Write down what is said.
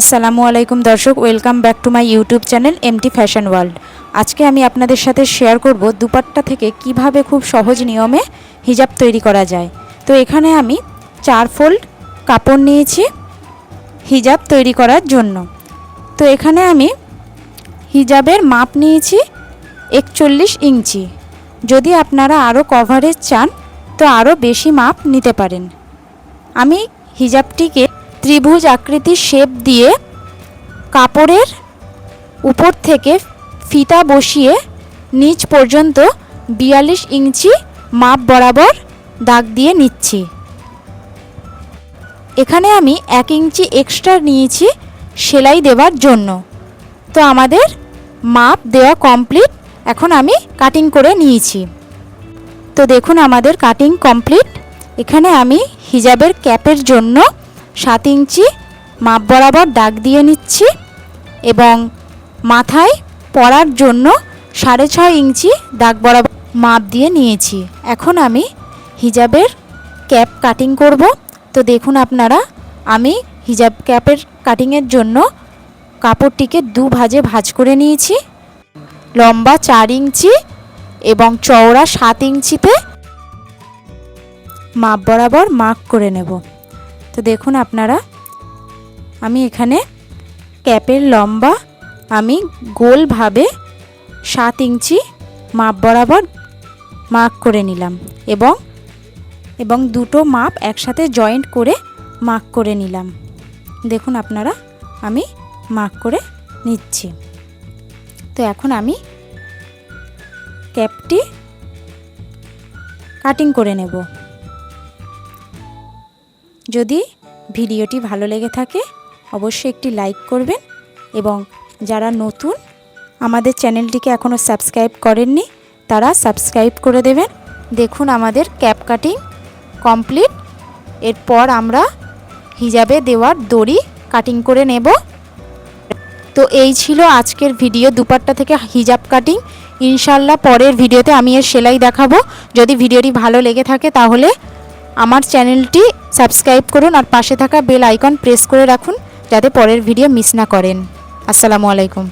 আসসালামু আলাইকুম দর্শক, welcome back to my YouTube channel MT fashion world আজকে আমি আপনাদের সাথে শেয়ার করব দুপাট্টা থেকে কীভাবে খুব সহজ নিয়মে হিজাব তৈরি করা যায়। তো এখানে আমি চার ফোল্ড কাপড় নিয়েছি হিজাব তৈরি করার জন্য। তো এখানে আমি হিজাবের মাপ নিয়েছি একচল্লিশ ইঞ্চি। যদি আপনারা আরও কভারেজ চান, তো আরও বেশি মাপ নিতে পারেন। আমি হিজাবটিকে ত্রিভুজ আকৃতির শেপ দিয়ে কাপড়ের উপর থেকে ফিতা বসিয়ে নিচ পর্যন্ত বিয়াল্লিশ ইঞ্চি মাপ বরাবর দাগ দিয়ে নিচ্ছি। এখানে আমি এক ইঞ্চি এক্সট্রা নিয়েছি সেলাই দেওয়ার জন্য। তো আমাদের মাপ দেওয়া কমপ্লিট, এখন আমি কাটিং করে নিয়েছি। তো দেখুন আমাদের কাটিং কমপ্লিট। এখানে আমি হিজাবের ক্যাপের জন্য সাত ইঞ্চি, মাপ বরাবর দাগ দিয়ে নিচ্ছি এবং মাথায় পরার জন্য সাড়ে ছয় ইঞ্চি দাগ বরাবর মাপ দিয়ে নিয়েছি। এখন আমি হিজাবের ক্যাপ কাটিং করব। তো দেখুন আপনারা, আমি হিজাব ক্যাপের কাটিংয়ের জন্য কাপড়টিকে দু ভাজে ভাঁজ করে নিয়েছি। লম্বা চার ইঞ্চি এবং চওড়া সাত ইঞ্চিতে মাপ বরাবর মার্ক করে নেব। তো দেখুন আপনারা, আমি এখানে ক্যাপের লম্বা, আমি গোলভাবে সাত ইঞ্চি মাপ বরাবর মার্ক করে নিলাম এবং এবং দুটো মাপ একসাথে জয়েন্ট করে মার্ক করে নিলাম। দেখুন আপনারা, আমি মার্ক করে নিচ্ছি। তো এখন আমি ক্যাপটি কাটিং করে নেব। যদি ভিডিওটি ভালো লেগে থাকে, অবশ্যই একটি লাইক করবেন এবং যারা নতুন, আমাদের চ্যানেলটিকে এখনও সাবস্ক্রাইব করেননি, তারা সাবস্ক্রাইব করে দেবেন। দেখুন আমাদের ক্যাপ কাটিং কমপ্লিট। এরপর আমরা হিজাবে দেওয়ার দড়ি কাটিং করে নেব। তো এই ছিল আজকের ভিডিও, দুপাট্টা থেকে হিজাব কাটিং। ইনশাল্লাহ পরের ভিডিওতে আমি এর সেলাই দেখাবো। যদি ভিডিওটি ভালো লেগে থাকে তাহলে আমার চ্যানেলটি সাবস্ক্রাইব করুন আর পাশে থাকা বেল আইকন প্রেস করে রাখুন যাতে পরের ভিডিও মিস না করেন। আসসালামু আলাইকুম।